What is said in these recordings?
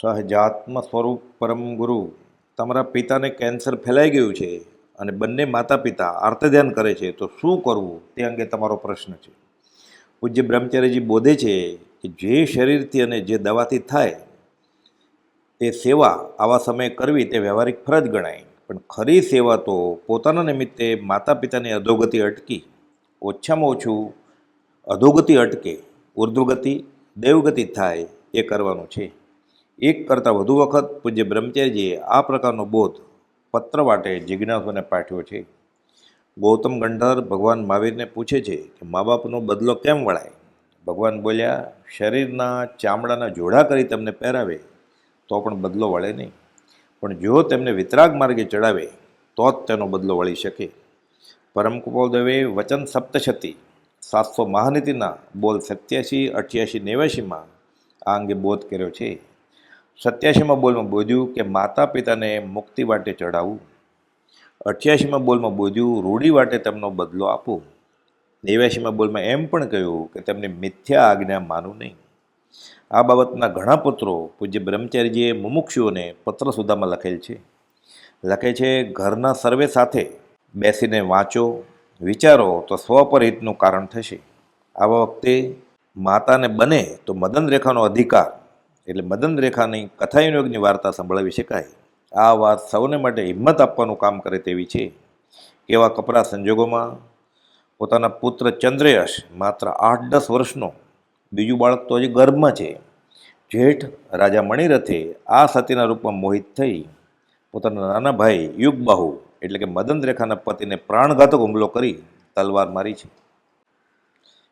સહજાત્મ સ્વરૂપ પરમ ગુરુ. તમારા પિતાને કેન્સર ફેલાઈ ગયું છે અને બંને માતા પિતા આર્તધ્યાન કરે છે, તો શું કરવું? તે અંગે તમારો પ્રશ્ન છે. પૂજ્ય બ્રહ્મચારીજી બોધે છે કે જે શરીરથી અને જે દવાથી થાય, તે સેવા આવા સમયે કરવી તે વ્યવહારિક ફરજ ગણાય. પણ ખરી સેવા તો પોતાના નિમિત્તે માતા પિતાની અધોગતિ અટકી. ઓછામાં ઓછું અધોગતિ અટકે, ઉર્ધ્વગતિ, દેવગતિ થાય, એ કરવાનું છે. એક કરતાં વધુ વખત પૂજ્ય બ્રહ્મચારીજીએ આ પ્રકારનો બોધ પત્ર વાટે જિજ્ઞાસુને પાઠવ્યો છે. ગૌતમ ગંધર ભગવાન મહાવીરને પૂછે છે કે મા બાપનો બદલો કેમ વળાય? ભગવાન બોલ્યા, શરીરના ચામડાના જોડા કરી તેમને પહેરાવે તો પણ બદલો વળે નહીં. પણ જો તેમને વિતરાગ માર્ગે ચડાવે તો જ તેનો બદલો વળી શકે. પરમ કૃપાદેવે વચન સપ્તશતી, સાતસો મહાનીતિના બોલ સત્યાસી, અઠ્યાસી, નેવ્યાસીમાં આ અંગે બોધ કર્યો છે. સત્યાસીમાં બોલમાં બોધ્યું કે માતા પિતાને મુક્તિ વાટે ચડાવવું અઠ્યાસીમાં બોલમાં બોધ્યું, રૂઢી વાટે તેમનો બદલો આપો. નેવ્યાસીમાં બોલમાં એમ પણ કહ્યું કે તેમને મિથ્યા આજ્ઞા માનું નહીં. આ બાબતના ઘણા પત્રો પૂજ્ય બ્રહ્મચારીજીએ મુમુક્ષુઓને પત્ર સુધામાં લખેલ છે. લખે છે, ઘરના સર્વે સાથે બેસીને વાંચો, વિચારો તો સ્વપરહિતનું કારણ થશે. આવા વખતે માતાને બને તો મદન રેખાનો અધિકાર એટલે મદન રેખાની કથાયુગની વાર્તા સંભળાવી શકાય. આ વાત સૌને માટે હિંમત આપવાનું કામ કરે તેવી છે. એવા કપરા સંજોગોમાં પોતાના પુત્ર ચંદ્રયશ માત્ર આઠ દસ વર્ષનો, બીજું બાળક તો હજી ગર્ભમાં છે. જેઠ રાજા મણિરથે આ સતીના રૂપમાં મોહિત થઈ પોતાના નાના ભાઈ યુગબાહુ એટલે કે મદન રેખાના પતિને પ્રાણઘાતક હુમલો કરી તલવાર મારી છે.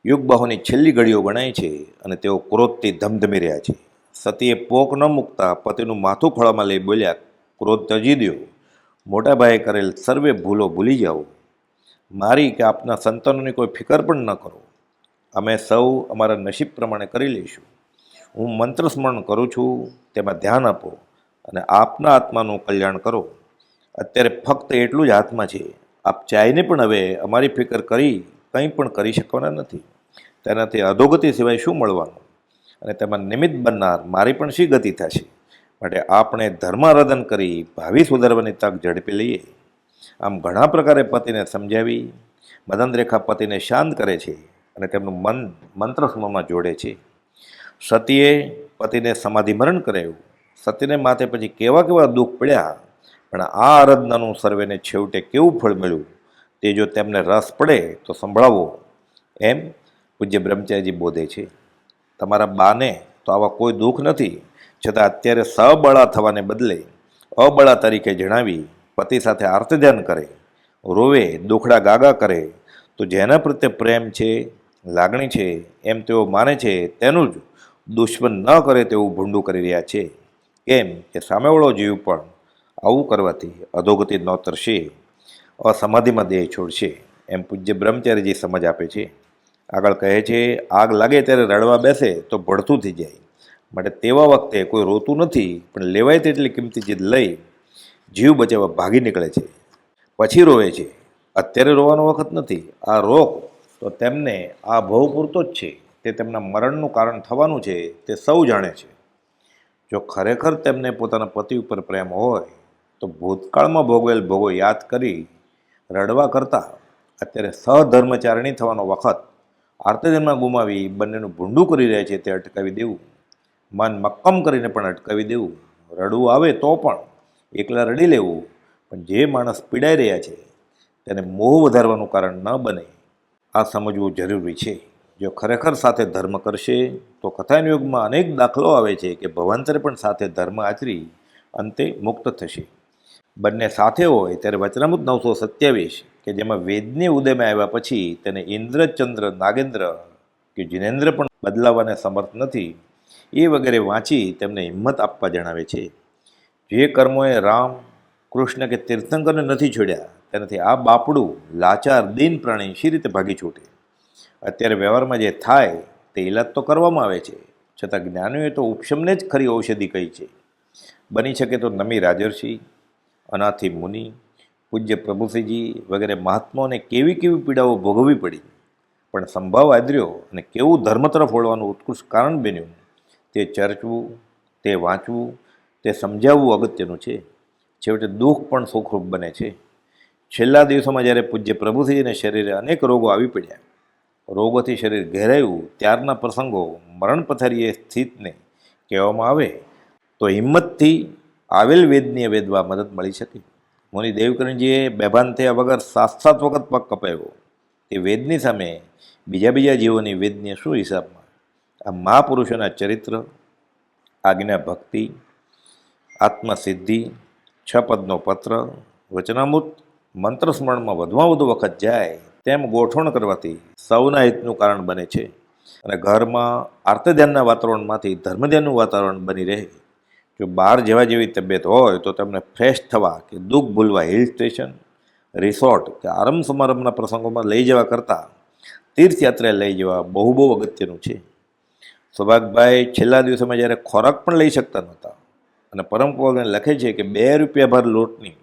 યુગબાહુની છેલ્લી ઘડીઓ ગણાય છે અને તેઓ ક્રોધથી ધમધમી રહ્યા છે. સતીએ પોક ન મૂકતા પતિનું માથું ખોળામાં લઈ બોલ્યા, ક્રોધ તજી દ્યો. મોટા ભાઈએ કરેલ સર્વે ભૂલો ભૂલી જાઓ. મારી કે આપના સંતાનોની કોઈ ફિકર પણ ન કરો. અમે સૌ અમારા નસીબ પ્રમાણે કરી લઈશું. હું મંત્ર સ્મરણ કરું છું, તેમાં ધ્યાન આપો અને આપના આત્માનું કલ્યાણ કરો. અત્યારે ફક્ત એટલું જ હાથમાં છે. આપ ચાઈને પણ હવે અમારી ફિકર કરી કંઈ પણ કરી શકવાના નથી. તેનાથી અધોગતિ સિવાય શું મળવાનું? અને તેમાં નિમિત્ત બનનાર મારી પણ શી ગતિ થશે? માટે આપણે ધર્મારાધન કરી ભાવિ સુધારવાની તક ઝડપી લઈએ. આમ ઘણા પ્રકારે પતિને સમજાવી મદન રેખા પતિને શાંત કરે છે અને તેમનું મન મંત્ર સમૂહમાં જોડે છે. સતીએ પતિને સમાધિ મરણ કરાયું સતીને માથે પછી કેવા કેવા દુઃખ પડ્યા, પણ આ આરાધનાનું સર્વેને છેવટે કેવું ફળ મળ્યું? તે જો તેમને રસ પડે તો સંભળાવો. એમ પૂજ્ય બ્રહ્મચારીજી બોધે છે. તમારા બાને તો આવા કોઈ દુઃખ નથી, છતાં અત્યારે સબળા થવાને બદલે અબળા તરીકે જણાવી પતિ સાથે આર્તધ્યાન કરે, રોવે, દુખડા ગાગા કરે, તો જેના પ્રત્યે પ્રેમ છે, લાગણી છે, એમ તેઓ માને છે, તેનું જ દુશ્મન ન કરે તેવું ભૂંડું કરી રહ્યા છે. કેમ કે સામેવાળો જીવ પણ આવું કરવાથી અધોગતિ ન તરશે, અસમાધિમાં દેહ છોડશે, એમ પૂજ્ય બ્રહ્મચારીજી સમજ આપે છે. આગળ કહે છે, આગ લાગે ત્યારે રડવા બેસે તો ભડથું થઈ જાય. માટે તેવા વખતે કોઈ રોતું નથી, પણ લેવાય તેટલી કિંમતી જીદ લઈ જીવ બચાવવા ભાગી નીકળે છે. પછી રોવે છે. અત્યારે રોવાનો વખત નથી. આ રોગ તો તેમને આ ભવ પૂરતો જ છે. તે તેમના મરણનું કારણ થવાનું છે. તે સૌ જાણે છે. જો ખરેખર તેમને પોતાના પતિ ઉપર પ્રેમ હોય, તો ભૂતકાળમાં ભોગવેલ ભોગો યાદ કરી રડવા કરતાં અત્યારે સહધર્મચારિણી થવાનો વખત આર્તજન્મમાં ગુમાવી બંનેનું ભૂંડું કરી રહ્યા છે તે અટકાવી દેવું. મન મક્કમ કરીને પણ અટકાવી દેવું. રડવું આવે તો પણ એકલા રડી લેવું. પણ જે માણસ પીડાઈ રહ્યા છે, તેને મોહ વધારવાનું કારણ ન બને. આ સમજવું જરૂરી છે. જો ખરેખર સાથે ધર્મ કરશે, તો કથાયુગમાં અનેક દાખલો આવે છે કે ભવાંતરે પણ સાથે ધર્મ આચરી અંતે મુક્ત થશે. બંને સાથે હોય ત્યારે વચનામૃત નવસો સત્યાવીસ કે જેમાં વેદની ઉદયમાં આવ્યા પછી તેને ઇન્દ્રચંદ્ર નાગેન્દ્ર કે જિનેન્દ્ર પણ બદલાવાને સમર્થ નથી, એ વગેરે વાંચી તેમને હિંમત આપવા જણાવે છે. જે કર્મોએ રામ, કૃષ્ણ કે તીર્થંકરને નથી છોડ્યા, તેનાથી આ બાપડું લાચાર, દિન પ્રાણી શી રીતે ભાગી છૂટે? અત્યારે વ્યવહારમાં જે થાય તે ઇલાજ તો કરવામાં આવે છે, છતાં જ્ઞાનીઓએ તો ઉપશમને જ ખરી ઔષધિ કહી છે. બની શકે તો નમી રાજર્ષિ, અનાથી મુનિ પૂજ્ય પ્રભુસિંહજી વગેરે મહાત્માઓને કેવી કેવી પીડાઓ ભોગવવી પડી? પણ સંભાવ આદર્યો અને કેવું ધર્મ તરફ વળવાનું ઉત્કૃષ્ટ કારણ બન્યું? તે ચર્ચવું, તે વાંચવું, તે સમજાવવું અગત્યનું છે. છેવટે દુઃખ પણ સુખરૂપ બને છે. છેલ્લા દિવસોમાં જ્યારે પૂજ્ય પ્રભુસિંહજીને શરીરે અનેક રોગો આવી પડ્યા. રોગોથી શરીર ઘેરાયું, ત્યારના પ્રસંગો મરણ પથારીએ સ્થિતને કહેવામાં આવે, તો હિંમતથી આવેલ વેદનીય વેદવા મદદ મળી શકે. મુનિ દેવકરણજીએ બેભાન થયા વગર સાત સાત વખત પગ કપાયો તે વેદની સામે બીજા બીજા જીવોની વેદને શું હિસાબમાં? આ મહાપુરુષોના ચરિત્ર, આજ્ઞા ભક્તિ, આત્મસિદ્ધિ છ પદનો પત્ર, વચનામૃત મંત્ર સ્મરણમાં વધુમાં વધુ વખત જાય તેમ ગોઠવણ કરવાથી સૌના હિતનું કારણ બને છે અને ઘરમાં આર્તધ્યાનના વાતાવરણમાંથી ધર્મધ્યાનનું વાતાવરણ બની રહે. જો બહાર જવા જેવી તબિયત હોય તો તમને ફ્રેશ થવા કે દુઃખ ભૂલવા હિલ સ્ટેશન રિસોર્ટ કે આરંભ સમારંભના પ્રસંગોમાં લઈ જવા કરતાં તીર્થયાત્રાએ લઈ જવા બહુ બહુ અગત્યનું છે. સૌભાગભાઈ છેલ્લા દિવસોમાં જ્યારે ખોરાક પણ લઈ શકતા નહોતા અને પરમ પૌરાણિક લખે છે કે બે રૂપિયા ભર લોટની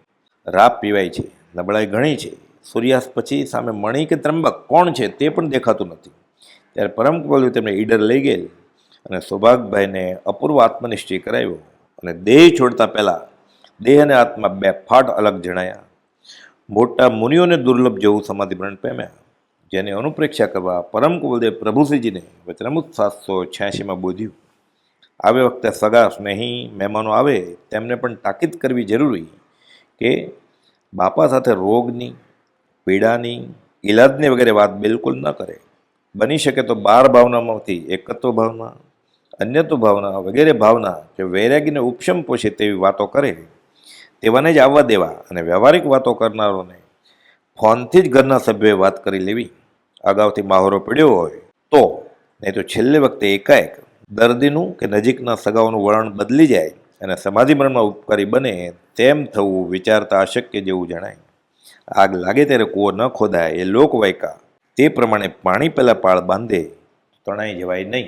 રાપ પીવાય છે નબળાઈ ઘણી છે, સૂર્યાસ્ત પછી સામે મણી કે ત્રંબક કોણ છે તે પણ દેખાતું નથી. ત્યારે પરમ કૃપાલુ તેમને ઈડર લઈ ગયેલ અને સૌભાગભાઈને અપૂર્વ આત્મનિશ્ચય કરાવ્યો. અને દેહ છોડતા પહેલાં દેહ અને આત્મા બે ફાટ અલગ જણાયા. મોટા મુનિઓને દુર્લભ જેવું સમાધિમરણ પામ્યા જેની અનુપ્રેક્ષા કરવા પરમ કુલદેવ પ્રભુશ્રીજીને વચનામૃત સાતસો છ્યાસીમાં બોધ્યું. આવે વખતે સગા સ્નેહી મહેમાનો આવે, તેમને પણ તાકીદ કરવી જરૂરી કે બાપા સાથે રોગની, પીડાની, ઈલાજની વગેરે વાત બિલકુલ ન કરે. બની શકે તો બાર ભાવનામાંથી એકત્વ ભાવના અન્યત્વ ભાવના વગેરે ભાવના જે વૈરાગીને ઉપશમ પોષે તેવી વાતો કરે, તેવાને જ આવવા દેવા અને વ્યવહારિક વાતો કરનારોને ફોનથી જ ઘરના સભ્યોએ વાત કરી લેવી. અગાઉથી માહોરો પડ્યો હોય તો, નહીં તો છેલ્લે વખતે એકાએક દર્દીનું કે નજીકના સગાઓનું વલણ બદલી જાય અને સમાધિ મરણમાં ઉપકારી બને તેમ થવું વિચારતા અશક્ય જેવું જણાય. આગ લાગે ત્યારે કૂવો ન ખોદાય એ લોકવાયકા. તે પ્રમાણે પાણી પહેલાં પાળ બાંધે, તણાઈ જવાય નહીં.